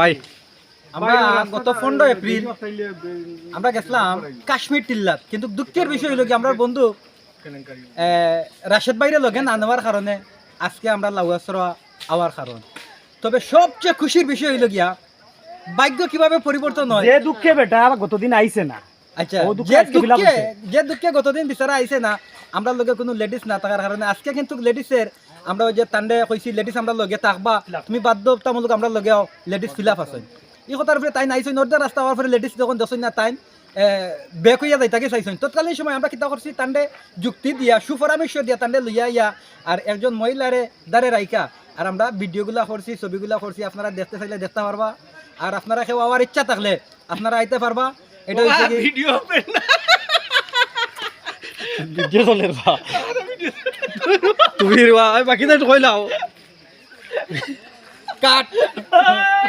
ভাই আমরা গত পনেরো এপ্রিল আমরা গেছিলাম কাশ্মীর টিল্লাত। কিন্তু দুঃখের বিষয় হলো কি আমরা বন্ধু রাশেদ বাইরে লগে না নেওয়ার কারণে আজকে আমরা লাউয়াসরা আওয়ার কারণ। তবে সবচেয়ে খুশির বিষয় হইল গিয়া ভাগ্য কীভাবে পরিবর্তন হয়? যে দুঃখে বেটা গতদিন আইছে না। আচ্ছা যে দুঃখে যে দুঃখে গতদিন বিচারা আইছে না আমরা লগে কোনো লেডিস না থাকার কারণে আজকে কিন্তু লেডিসের আমরা ওই যে তান্ডে কইছি লেডিস আমরা লগে থাকবা তুমি বাধ্যতামূলক আমরা লগে লেডিস ফিলাপ আছে। এই কথার উপরে তাই নাইছেন নর্দা রাস্তা হওয়ার পরে লেডিস যখন দশই না তাই বেক হইয়া যাই তাকে চাইছেন তৎকালীন সময় আমরা কিতা করছি তান্ডে যুক্তি দিয়া সুপরামর্শ দিয়া তান্ডে লইয়া ইয়া আর একজন মহিলারে দাঁড়ে রাইকা আর আমরা ভিডিওগুলা করছি ছবিগুলা করছি আপনারা দেখতে চাইলে দেখতে পারবা। আর আপনারা কেউ আওয়ার ইচ্ছা থাকলে আপনারা আইতে পারবা। এটা হচ্ছে কি- ভিডিও ভিডিও চলে বা তুমি বাকি তো কইলাও কাট।